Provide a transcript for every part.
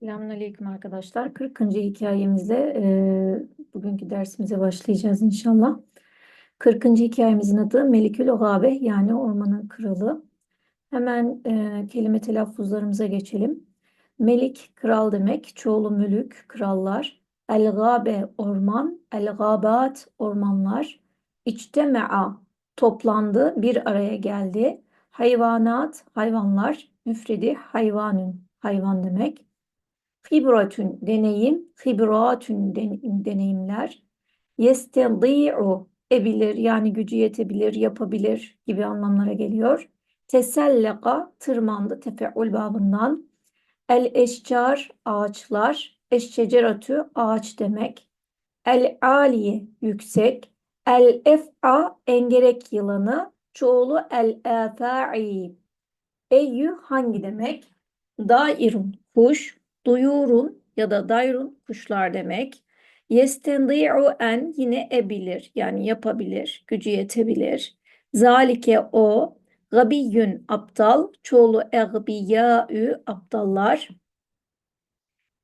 Selamünaleyküm arkadaşlar. 40. hikayemizde e, bugünkü dersimize başlayacağız inşallah. 40. hikayemizin adı Melikül Gabe yani ormanın kralı. Hemen e, kelime telaffuzlarımıza geçelim. Melik kral demek, çoğulu mülük krallar. El Gabe orman, el Gabat ormanlar. İçteme'a toplandı, bir araya geldi. Hayvanat hayvanlar, müfredi hayvanün hayvan demek. Hibratün deneyim, hibratün den- deneyimler. Yestedi'u ebilir yani gücü yetebilir, yapabilir gibi anlamlara geliyor. Teselleka tırmandı tefeul babından. El eşcar ağaçlar, eşşeceratü ağaç demek. El aliye yüksek. El ef'a engerek yılanı, çoğulu el afa'i. Eyyü hangi demek? Dairun kuş, duyurun ya da dayrun kuşlar demek. Yestendi'u en yine ebilir yani yapabilir, gücü yetebilir. Zalike o, gabiyyün aptal, çoğulu egbiyâ'ü aptallar.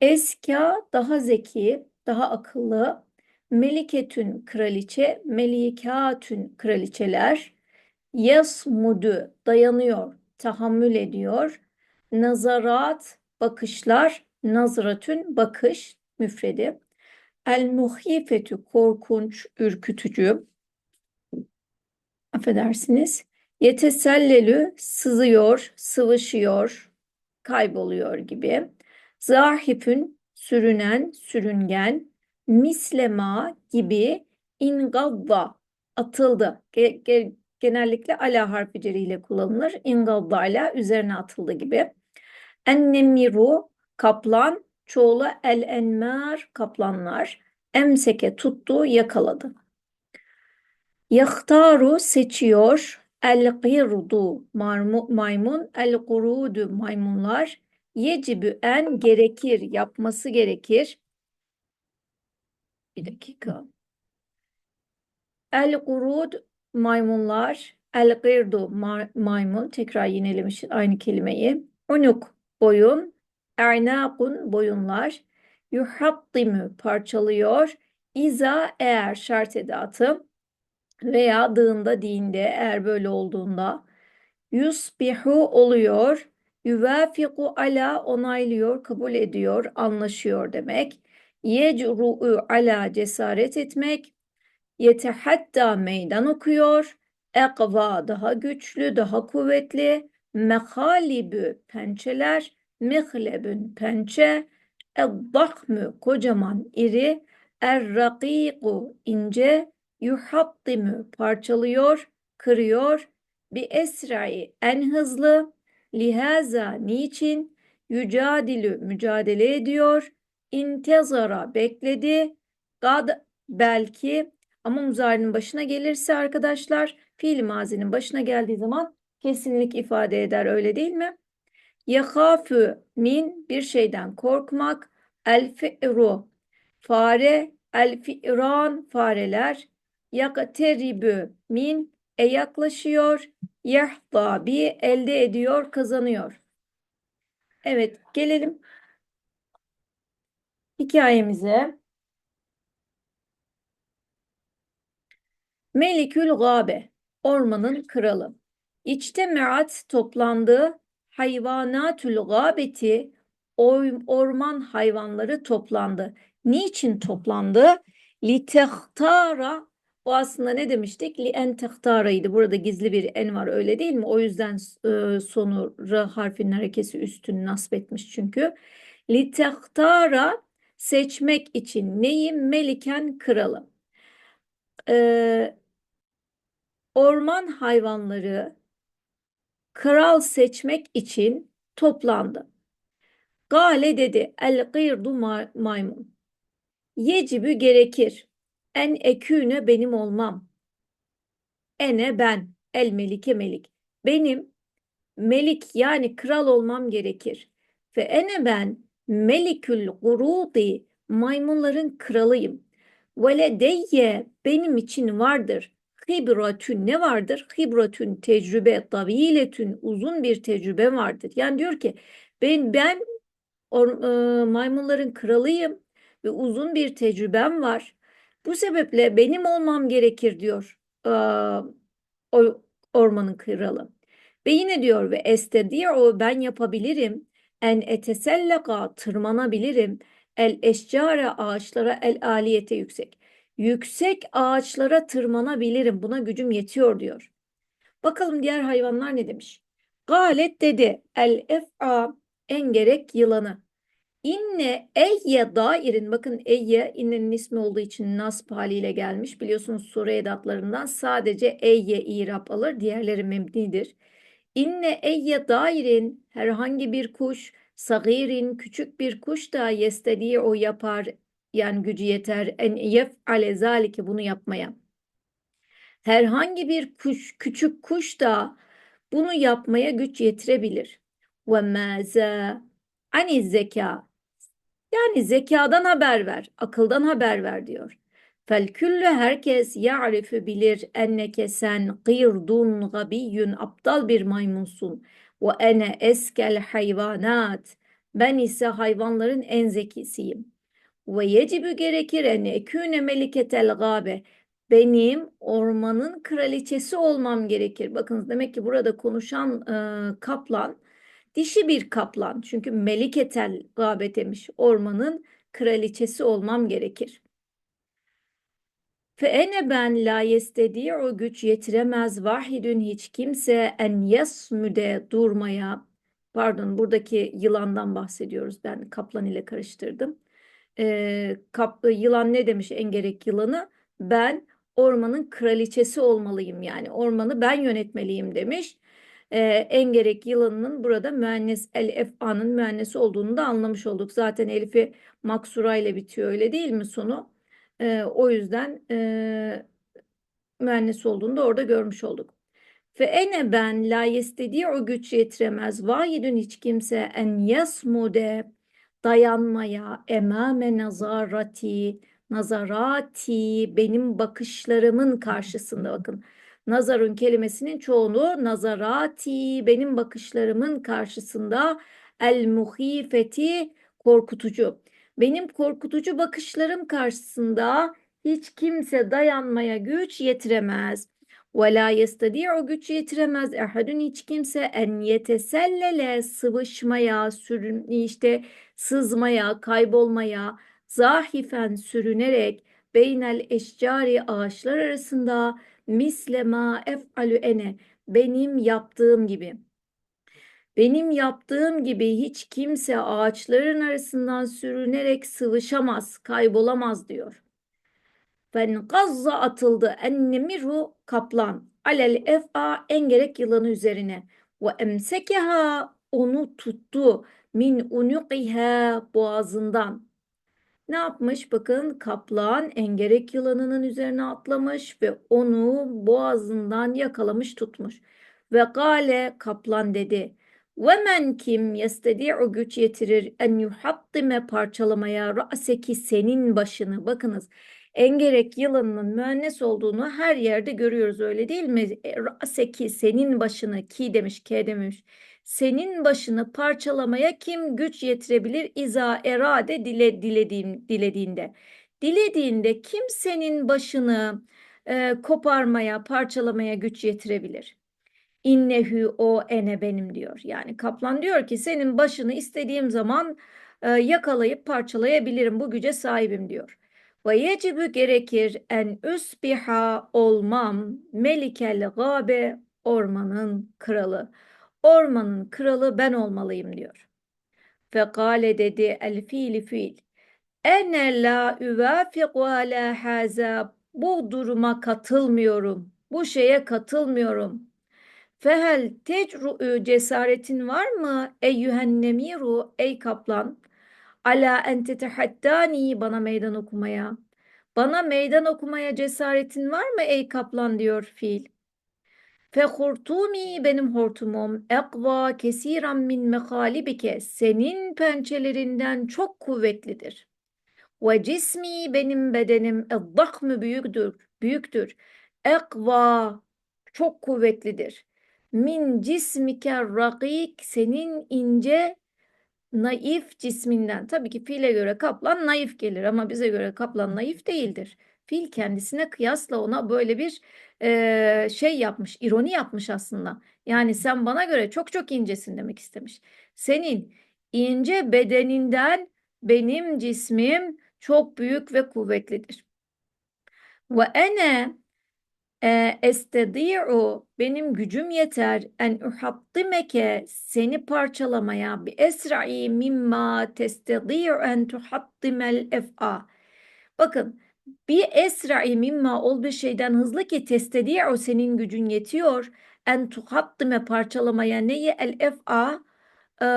Eska daha zeki, daha akıllı. Meliketün kraliçe, melikatün kraliçeler. Yasmudu dayanıyor, tahammül ediyor. Nazarat bakışlar, nazratün bakış müfredi. El muhifetü korkunç, ürkütücü. Affedersiniz. Yetesellelü sızıyor, sıvışıyor, kayboluyor gibi. Zahifün sürünen, sürüngen. Mislema gibi ingavva atıldı. Ge- ge- genellikle ala harfi ceriyle kullanılır. İngavva ala üzerine atıldı gibi. Ennemiru kaplan, çoğulu el enmer kaplanlar. Emseke tuttu, yakaladı. Yahtaru seçiyor. El marmu- maymun. El gurudu maymunlar. Yecibü en gerekir, yapması gerekir. Bir dakika. El gurud maymunlar. El gırdu ma- maymun. Tekrar yinelemiş aynı kelimeyi. Unuk boyun. Ernakun boyunlar. Yuhattimu parçalıyor. İza eğer şart edatı veya dığında dinde eğer böyle olduğunda yusbihu oluyor. Yuvafiku ala onaylıyor, kabul ediyor, anlaşıyor demek. Yecru'u ala cesaret etmek. Yetehatta meydan okuyor. Ekva daha güçlü, daha kuvvetli. Mehalibü pençeler. Mihlebün pençe. Eddahmü kocaman, iri. Errakiku ince. Yuhattimu parçalıyor, kırıyor. Bi esrai en hızlı. Lihaza niçin? Yücadilü mücadele ediyor. İntezara bekledi. Gad belki ama muzarinin başına gelirse arkadaşlar fiil mazinin başına geldiği zaman kesinlik ifade eder öyle değil mi? Yahafü min bir şeyden korkmak. El fi'ru fare. El fi'ran fareler. Yakteribü min e yaklaşıyor. Yahda bi elde ediyor, kazanıyor. Evet, gelelim hikayemize. Melikül Gabe, ormanın kralı. İçtemeat toplandı. Hayvanatül gâbeti, orman hayvanları toplandı. Niçin toplandı? Litehtara, o aslında ne demiştik? Li en tehtaraydı. Burada gizli bir en var öyle değil mi? O yüzden e, sonu r harfinin harekesi üstünü nasbetmiş çünkü. Litehtara seçmek için neyi? Meliken kralı. Ee, orman hayvanları kral seçmek için toplandı. Gale dedi el gıydu ma- maymun. Yecibü gerekir. En eküne benim olmam. Ene ben. El melike melik. Benim melik yani kral olmam gerekir. Ve ene ben melikül gurudi maymunların kralıyım. Ve ledeyye benim için vardır. Hibratün ne vardır? Hibratün tecrübe, taviletün uzun bir tecrübe vardır. Yani diyor ki ben ben or- e, maymunların kralıyım ve uzun bir tecrübem var. Bu sebeple benim olmam gerekir diyor e, o ormanın kralı. Ve yine diyor ve estedi'u ben yapabilirim. En etesellaka tırmanabilirim. El eşcare ağaçlara el aliyete yüksek. Yüksek ağaçlara tırmanabilirim. Buna gücüm yetiyor diyor. Bakalım diğer hayvanlar ne demiş? Galet dedi. El ef'a en gerek yılanı. İnne eyye dairin bakın eyye innenin ismi olduğu için nasb haliyle gelmiş. Biliyorsunuz sure edatlarından sadece eyye irap alır. Diğerleri mebnidir. İnne eyye dairin herhangi bir kuş sagirin küçük bir kuş da yestediği o yapar yani gücü yeter en yef'ale zalike bunu yapmaya. Herhangi bir kuş küçük kuş da bunu yapmaya güç yetirebilir. Ve maza ani zeka yani zekadan haber ver, akıldan haber ver diyor. Fel küllü herkes ya'rifu bilir enneke sen gırdun gabiyyun aptal bir maymunsun. Ve ene eskel hayvanat. Ben ise hayvanların en zekisiyim. Ve yecibü gerekir en eküne meliketel gabe. Benim ormanın kraliçesi olmam gerekir. Bakınız demek ki burada konuşan e, kaplan dişi bir kaplan. Çünkü meliketel gabe demiş. Ormanın kraliçesi olmam gerekir. Fe ene ben la o güç yetiremez vahidün hiç kimse en yesmüde durmaya pardon buradaki yılandan bahsediyoruz ben kaplan ile karıştırdım. Ee, kap, yılan ne demiş en gerek yılanı ben ormanın kraliçesi olmalıyım yani ormanı ben yönetmeliyim demiş. Ee, en gerek yılanının burada müennes el ef'anın müennesi olduğunu da anlamış olduk. Zaten elifi maksura ile bitiyor öyle değil mi sonu? Ee, o yüzden e, müennes olduğunu da orada görmüş olduk. Ve ene ben la yestediği o güç yetiremez. Vahidün hiç kimse en yasmude dayanmaya emame nazarati nazarati benim bakışlarımın karşısında bakın. Nazarun kelimesinin çoğunu nazarati benim bakışlarımın karşısında el muhifeti korkutucu. Benim korkutucu bakışlarım karşısında hiç kimse dayanmaya güç yetiremez. La o güç yetiremez. Ehadun hiç kimse en yetesellele sıvışmaya, sürün, işte sızmaya, kaybolmaya, zahifen sürünerek beynel eşcari ağaçlar arasında mislema ef'alü ene benim yaptığım gibi. Benim yaptığım gibi hiç kimse ağaçların arasından sürünerek sıvışamaz, kaybolamaz diyor. Ben gazza atıldı ennemiru kaplan alel ef'a en gerek yılanı üzerine ve emsekeha onu tuttu min unuqiha boğazından. Ne yapmış? Bakın kaplan engerek yılanının üzerine atlamış ve onu boğazından yakalamış tutmuş. Ve gale kaplan dedi. Ve men kim yestedi'u güç yetirir en yuhattime parçalamaya ra'seki senin başını. Bakınız engerek yılanının müennes olduğunu her yerde görüyoruz öyle değil mi? E, ra'seki senin başını ki demiş ke demiş. Senin başını parçalamaya kim güç yetirebilir? İza erade dile, dilediğim, dilediğinde. Dilediğinde kim senin başını e, koparmaya, parçalamaya güç yetirebilir? İnnehü o ene benim diyor. Yani kaplan diyor ki senin başını istediğim zaman e, yakalayıp parçalayabilirim. Bu güce sahibim diyor. Ve gerekir en üsbiha olmam melikel gabe ormanın kralı. Ormanın kralı ben olmalıyım diyor. Fekale dedi el fiili fiil. Ene la üvafiku ala haza. Bu duruma katılmıyorum. Bu şeye katılmıyorum. Fehel tecrü'ü cesaretin var mı eyyühen nemiru ey kaplan? Ala en tetehaddani bana meydan okumaya. Bana meydan okumaya cesaretin var mı ey kaplan diyor fiil. Fehurtumi benim hortumum ekva kesiran min mehalibike senin pençelerinden çok kuvvetlidir. Ve cismi benim bedenim eddahmü büyüktür, büyüktür. Ekva çok kuvvetlidir. Min cismike rakik senin ince naif cisminden. Tabii ki fiile göre kaplan naif gelir ama bize göre kaplan naif değildir. Fil kendisine kıyasla ona böyle bir eee, şey yapmış, ironi yapmış aslında. Yani sen bana göre çok çok incesin demek istemiş. Senin ince bedeninden benim cismim çok büyük ve kuvvetlidir. Ve ene e, estedi'u benim gücüm yeter en uhattimeke seni parçalamaya bi esra'i mimma testedi'u en tuhattimel ef'a. Bakın bir esra'i mimma ol bir şeyden hızlı ki testedi'u senin gücün yetiyor en tuhattime parçalamaya neyi el ef'a e,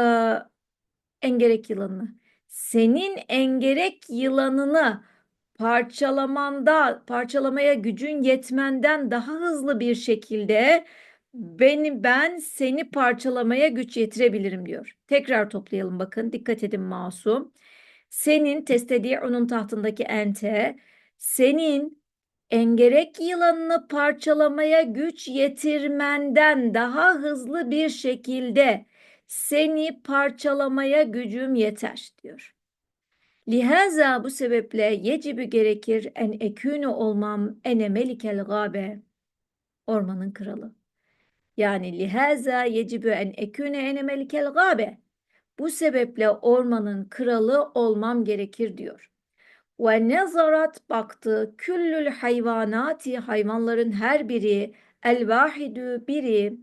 engerek yılanını. Senin engerek yılanını parçalamanda, parçalamaya gücün yetmenden daha hızlı bir şekilde beni ben seni parçalamaya güç yetirebilirim diyor. Tekrar toplayalım bakın. Dikkat edin masum. Senin testedi'unun tahtındaki ente senin engerek yılanını parçalamaya güç yetirmenden daha hızlı bir şekilde seni parçalamaya gücüm yeter diyor. Lihaza bu sebeple yecibi gerekir en ekûnü olmam ene melikel gâbe ormanın kralı. Yani lihaza yecibi en ekûne ene melikel gâbe bu sebeple ormanın kralı olmam gerekir diyor. Ve nezarat baktı küllül hayvanati hayvanların her biri el vahidü biri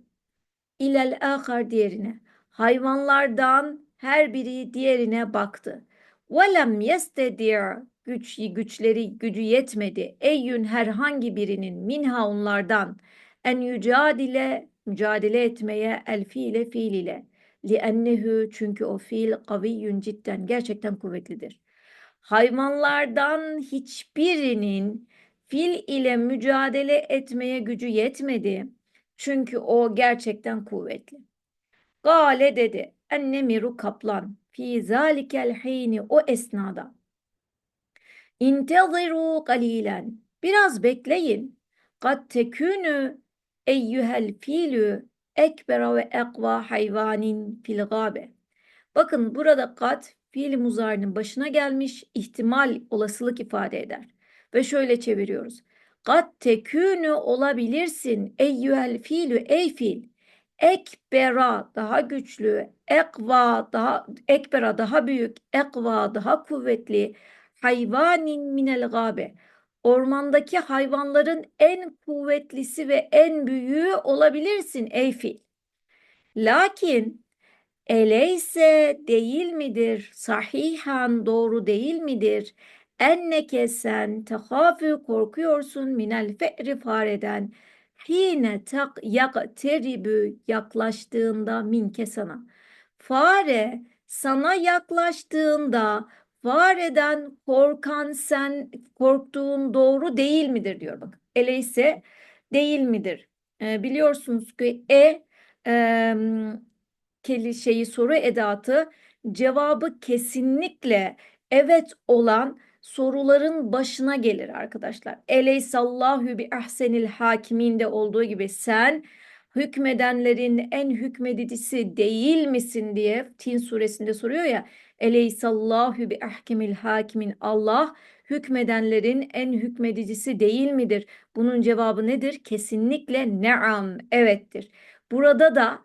ilel ahar diğerine. Hayvanlardan her biri diğerine baktı. وَلَمْ يَسْتَدِعْ güç, güçleri gücü yetmedi. Eyyün herhangi birinin minha onlardan en yücadile mücadele etmeye el fiile fiil ile. Li'ennehu çünkü o fiil kaviyyün cidden gerçekten kuvvetlidir. Hayvanlardan hiçbirinin fil ile mücadele etmeye gücü yetmedi. Çünkü o gerçekten kuvvetli. Gale dedi. Ennemiru kaplan. Fi zalikel hini o esnada. İnteziru galilen. Biraz bekleyin. Kad tekünü eyyühel filü ekbera ve ekva hayvanin fil gabe. Bakın burada kat fiil muzarinin başına gelmiş ihtimal olasılık ifade eder. Ve şöyle çeviriyoruz. Kat tekünü olabilirsin eyyühel filü ey fil. Ekbera daha güçlü, ekva daha ekbera daha büyük, ekva daha kuvvetli, hayvanin minel gabe. Ormandaki hayvanların en kuvvetlisi ve en büyüğü olabilirsin ey fil. Lakin eleyse değil midir, sahihan doğru değil midir? Enneke sen tehafü korkuyorsun minel fe'ri fareden. Hine tak yakteribü yaklaştığında minke sana. Fare sana yaklaştığında fareden korkan sen korktuğun doğru değil midir diyor bak. Eleyse değil midir? E, biliyorsunuz ki e, e keli şeyi soru edatı cevabı kesinlikle evet olan soruların başına gelir arkadaşlar. Eleysallahu bi ahsenil hakiminde olduğu gibi sen hükmedenlerin en hükmedicisi değil misin diye Tin suresinde soruyor ya. Eleysallahu bi ahkemil hakimin Allah hükmedenlerin en hükmedicisi değil midir? Bunun cevabı nedir? Kesinlikle neam, evettir. Burada da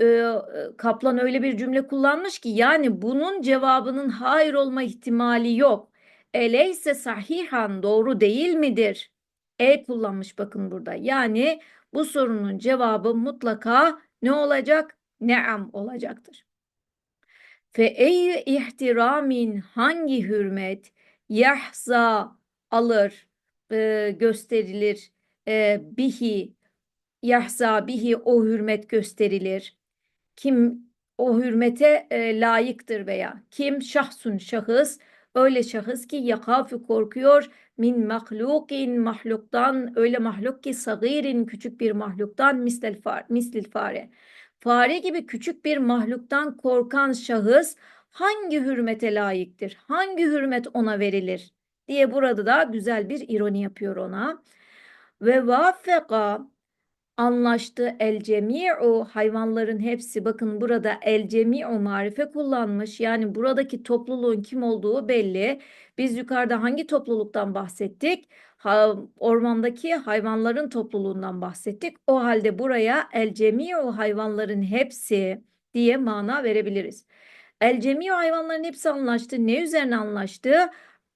e, Kaplan öyle bir cümle kullanmış ki yani bunun cevabının hayır olma ihtimali yok. Eleyse sahihan doğru değil midir? E kullanmış bakın burada. Yani bu sorunun cevabı mutlaka ne olacak? Neam olacaktır. Fe ey ihtiramin hangi hürmet yahza alır, e, gösterilir, e, bihi yahza bihi o hürmet gösterilir. Kim o hürmete e, layıktır veya kim şahsun şahıs öyle şahıs ki yakafu korkuyor min mahlukin mahluktan öyle mahluk ki sagirin küçük bir mahluktan mislil far, mislil fare. Fare gibi küçük bir mahluktan korkan şahıs hangi hürmete layıktır? Hangi hürmet ona verilir? diye burada da güzel bir ironi yapıyor ona. Ve vafeka anlaştı. El cemi'u hayvanların hepsi bakın burada el cemi'u marife kullanmış. Yani buradaki topluluğun kim olduğu belli. Biz yukarıda hangi topluluktan bahsettik? Ha, ormandaki hayvanların topluluğundan bahsettik. O halde buraya el cemi'u hayvanların hepsi diye mana verebiliriz. El cemi'u hayvanların hepsi anlaştı. Ne üzerine anlaştı?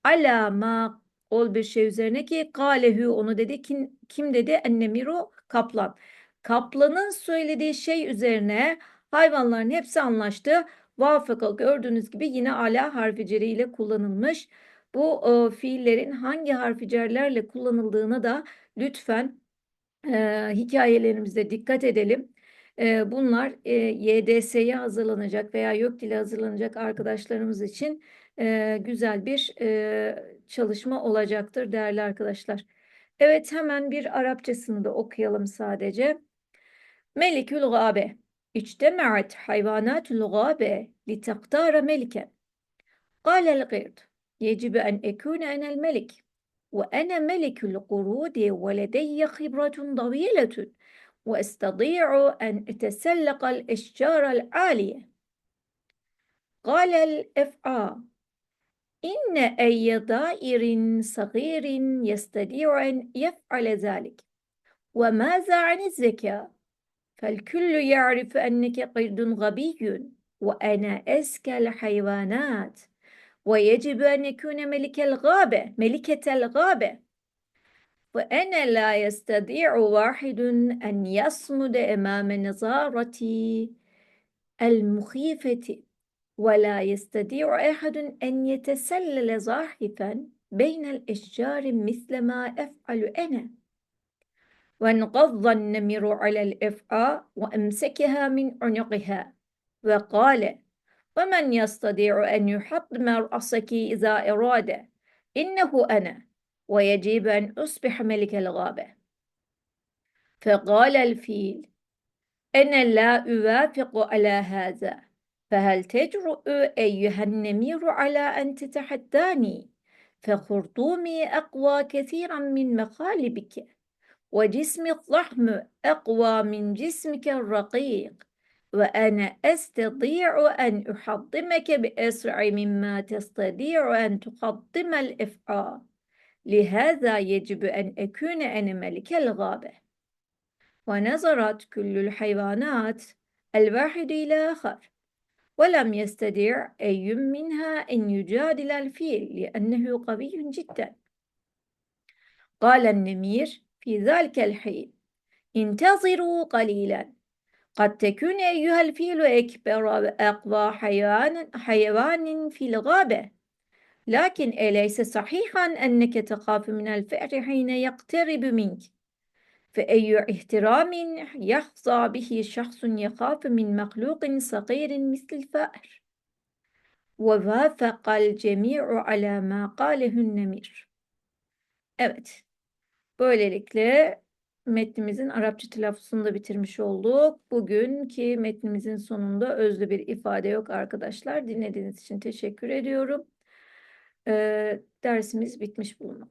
Ala ma ol bir şey üzerine ki galehü onu dedi. Kim, kim dedi? Ennemiru kaplan. Kaplanın söylediği şey üzerine hayvanların hepsi anlaştı. Vafaka gördüğünüz gibi yine ala harfi ile kullanılmış. Bu e, fiillerin hangi harfi cerlerle kullanıldığını da lütfen e, hikayelerimizde dikkat edelim. E, bunlar e, YDS'ye hazırlanacak veya YÖK dili hazırlanacak arkadaşlarımız için e, güzel bir e, çalışma olacaktır değerli arkadaşlar. Evet hemen bir Arapçasını da okuyalım sadece. Melikül gabe. İçtemaat hayvanatül gabe li taktara melike. Kalel gırd. Yecibi en ekune enel melik. Ve ene melikül kurudi ve ledeyye hibratun daviletun. Ve estadi'u en etesellekal eşcaral aliye. Kalel ef'a إن أي ضائر صغير يستطيع أن يفعل ذلك. وماذا عن الذكاء؟ فالكل يعرف أنك قرد غبي وأنا أذكى الحيوانات. ويجب أن يكون ملك الغابة ملكة الغابة. وأنا لا يستطيع واحد أن يصمد أمام نظارتي المخيفة. ولا يستطيع أحد أن يتسلل زاحفا بين الأشجار مثل ما أفعل أنا. وانقض النمر على الإفعى وأمسكها من عنقها. وقال ومن يستطيع أن يحطم رأسك إذا أراد؟ إنه أنا ويجب أن أصبح ملك الغابة. فقال الفيل أنا لا أوافق على هذا. فهل تجرؤ أيها النمير على أن تتحداني؟ فخرطومي أقوى كثيرا من مخالبك وجسمي الضخم أقوى من جسمك الرقيق. وأنا أستطيع أن أحطمك بأسرع مما تستطيع أن تحطم الإفعى لهذا يجب أن أكون أنا ملك الغابة. ونظرت كل الحيوانات الواحد إلى آخر. ولم يستطع أي منها أن يجادل الفيل لأنه قوي جدا. قال النمير في ذلك الحين انتظروا قليلا. قد تكون أيها الفيل أكبر وأقوى حيوان, حيوان في الغابة. لكن أليس صحيحا أنك تخاف من الفأر حين يقترب منك؟ Fe eyyü ihtiramin yahza bihi şahsun yekâfü min mehlukin sagirin mislil fâr. Ve vâfekal cemî'u alâ mâ. Evet. Böylelikle metnimizin Arapça telaffuzunu da bitirmiş olduk. Bugünkü metnimizin sonunda özlü bir ifade yok arkadaşlar. Dinlediğiniz için teşekkür ediyorum. Ee, dersimiz bitmiş bulunmaktadır.